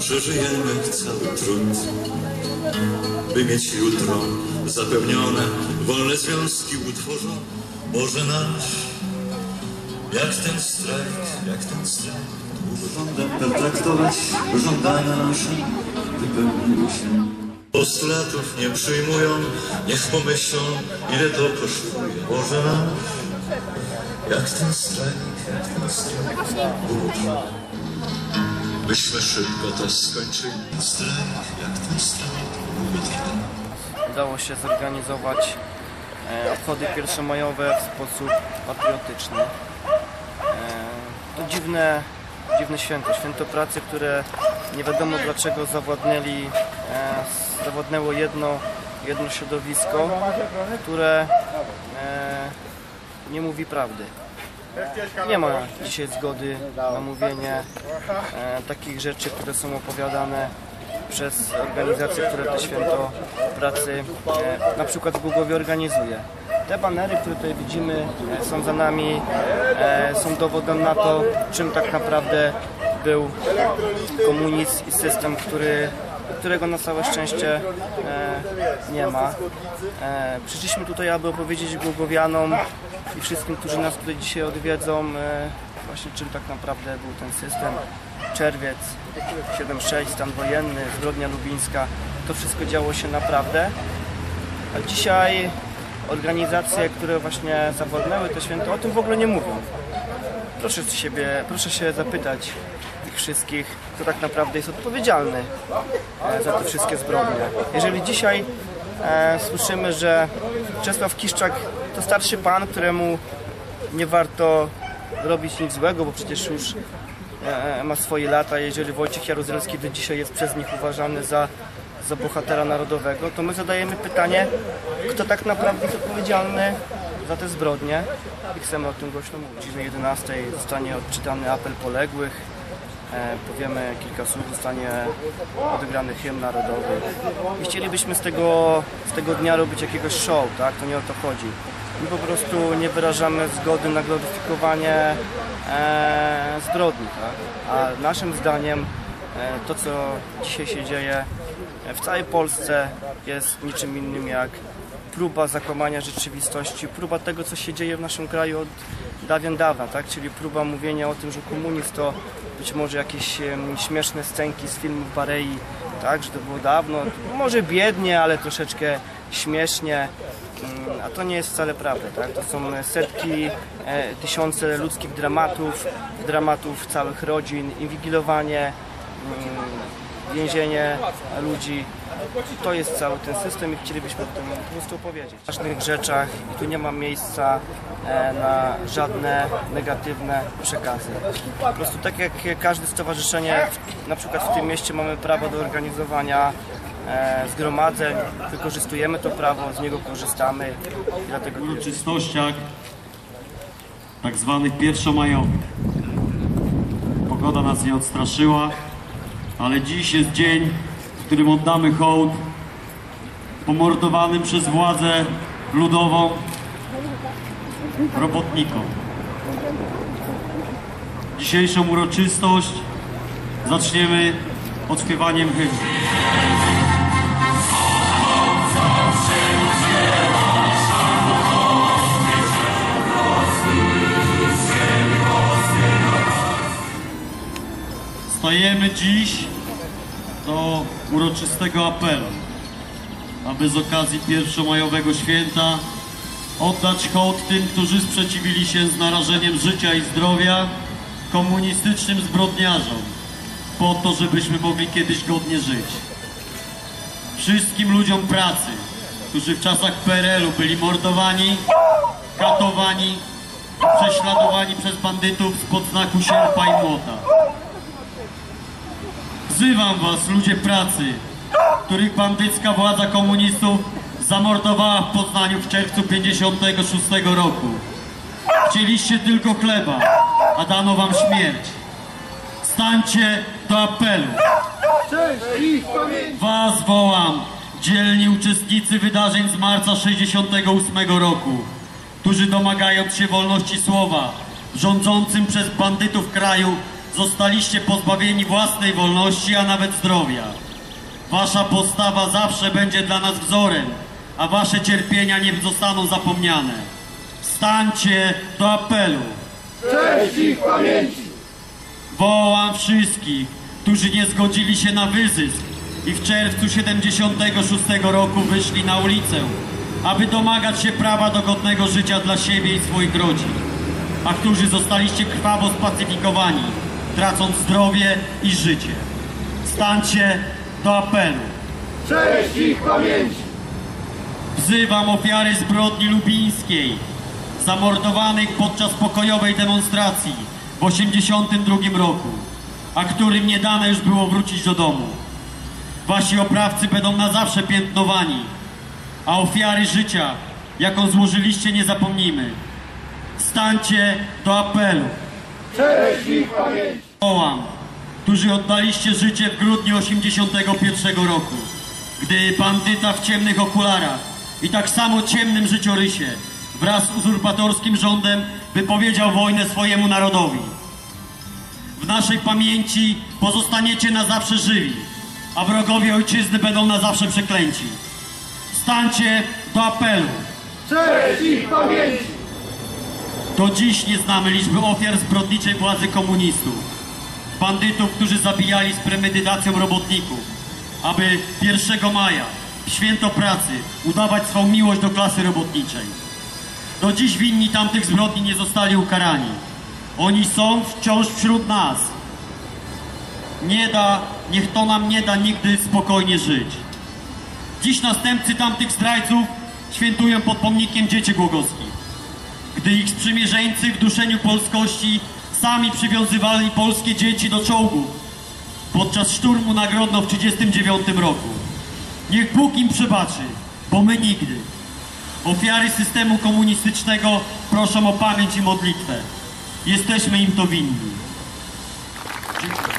przeżyjemy cały trud, by mieć jutro zapewnione, wolne związki utworzą. Może nasz, jak ten strajk, jak ten strajk, żąda pertraktować żądania nasze, wypełniły się. Postulatów nie przyjmują, niech pomyślą, ile to kosztuje. Może nasz, jak ten strajk, jak ten strajk. Byśmy szybko to skończyli. Uroczy. udało się zorganizować e, obchody pierwszomajowe w sposób patriotyczny. E, to dziwne, dziwne święto, święto pracy, które nie wiadomo dlaczego zawładnęli, e, zawładnęło jedno, jedno środowisko, które e, nie mówi prawdy. Nie ma dzisiaj zgody na mówienie e, takich rzeczy, które są opowiadane przez organizacje, które to święto pracy e, na przykład w Głogowie organizuje. Te banery, które tutaj widzimy, e, są za nami, e, są dowodem na to, czym tak naprawdę był komunizm i system, który, którego na całe szczęście e, nie ma. E, przyszliśmy tutaj, aby opowiedzieć Głogowianom i wszystkim, którzy nas tutaj dzisiaj odwiedzą, e, właśnie czym tak naprawdę był ten system. Czerwiec, 7-6, stan wojenny, zbrodnia lubińska, to wszystko działo się naprawdę. A dzisiaj organizacje, które właśnie zawodnęły to święto, o tym w ogóle nie mówią. Proszę siebie, proszę się zapytać tych wszystkich, kto tak naprawdę jest odpowiedzialny e, za te wszystkie zbrodnie. Jeżeli dzisiaj e, słyszymy, że Czesław Kiszczak to starszy pan, któremu nie warto robić nic złego, bo przecież już e, ma swoje lata. Jeżeli Wojciech Jaruzelski do dzisiaj jest przez nich uważany za, za bohatera narodowego, to my zadajemy pytanie, kto tak naprawdę jest odpowiedzialny za te zbrodnie i chcemy o tym głośno mówić. O godzinie 11 zostanie odczytany apel poległych. E, powiemy kilka słów, zostanie odegrany hymn narodowy. I chcielibyśmy z tego, z tego dnia robić jakiegoś show, tak? To nie o to chodzi. My po prostu nie wyrażamy zgody na gloryfikowanie e, zbrodni, tak? A naszym zdaniem e, to, co dzisiaj się dzieje w całej Polsce jest niczym innym jak próba zakłamania rzeczywistości, próba tego, co się dzieje w naszym kraju od dawien dawna, tak? czyli próba mówienia o tym, że komunizm to być może jakieś śmieszne scenki z filmów Barei, tak? że to było dawno, może biednie, ale troszeczkę śmiesznie, Mm, a to nie jest wcale prawda. Tak? To są setki, e, tysiące ludzkich dramatów, dramatów całych rodzin, inwigilowanie, mm, więzienie ludzi. To jest cały ten system i chcielibyśmy o tym po prostu opowiedzieć. W ważnych rzeczach i tu nie ma miejsca e, na żadne negatywne przekazy. Po prostu tak jak każde stowarzyszenie, na przykład w tym mieście mamy prawo do organizowania e, zgromadzeń, wykorzystujemy to prawo, z niego korzystamy dlatego jest. uroczystościach tak zwanych pierwszomajowych. Pogoda nas nie odstraszyła, ale dziś jest dzień, w którym oddamy hołd pomordowanym przez władzę ludową robotnikom. Dzisiejszą uroczystość zaczniemy odśpiewaniem hymnu. Stajemy dziś do uroczystego apelu, aby z okazji pierwszomajowego święta oddać hołd tym, którzy sprzeciwili się z narażeniem życia i zdrowia komunistycznym zbrodniarzom, po to, żebyśmy mogli kiedyś godnie żyć. Wszystkim ludziom pracy, którzy w czasach PRL-u byli mordowani, katowani, prześladowani przez bandytów spod znaku sierpa i młota. Wzywam was, ludzie pracy, których bandycka władza komunistów zamordowała w Poznaniu w czerwcu 56 roku. Chcieliście tylko chleba, a dano wam śmierć. Stańcie do apelu. Was wołam, dzielni uczestnicy wydarzeń z marca 68 roku, którzy domagając się wolności słowa, rządzącym przez bandytów kraju zostaliście pozbawieni własnej wolności, a nawet zdrowia. Wasza postawa zawsze będzie dla nas wzorem, a wasze cierpienia nie zostaną zapomniane. Stańcie do apelu. Cześć ich pamięci! Wołam wszystkich, którzy nie zgodzili się na wyzysk i w czerwcu 76 roku wyszli na ulicę, aby domagać się prawa do godnego życia dla siebie i swoich rodzin, a którzy zostaliście krwawo spacyfikowani, tracąc zdrowie i życie. Stańcie do apelu. Cześć ich pamięci! Wzywam ofiary zbrodni lubińskiej, zamordowanych podczas pokojowej demonstracji w 1982 roku, a którym nie dane już było wrócić do domu. Wasi oprawcy będą na zawsze piętnowani, a ofiary życia, jaką złożyliście, nie zapomnimy. Stańcie do apelu. Cześć ich pamięci! Wołam, którzy oddaliście życie w grudniu 81 roku, gdy bandyta w ciemnych okularach i tak samo ciemnym życiorysie wraz z uzurpatorskim rządem wypowiedział wojnę swojemu narodowi. W naszej pamięci pozostaniecie na zawsze żywi, a wrogowie ojczyzny będą na zawsze przeklęci. Stańcie do apelu. Cześć ich pamięci! Do dziś nie znamy liczby ofiar zbrodniczej władzy komunistów. Bandytów, którzy zabijali z premedytacją robotników, aby 1 maja, święto pracy, udawać swą miłość do klasy robotniczej. Do dziś winni tamtych zbrodni nie zostali ukarani. Oni są wciąż wśród nas. Nie da, niech to nam nie da nigdy spokojnie żyć. Dziś następcy tamtych zdrajców świętują pod pomnikiem dzieci głogowskich gdy ich sprzymierzeńcy w duszeniu polskości sami przywiązywali polskie dzieci do czołgów podczas szturmu na Grodno w 1939 roku. Niech Bóg im przebaczy, bo my nigdy. Ofiary systemu komunistycznego proszą o pamięć i modlitwę. Jesteśmy im to winni. Dziękuję.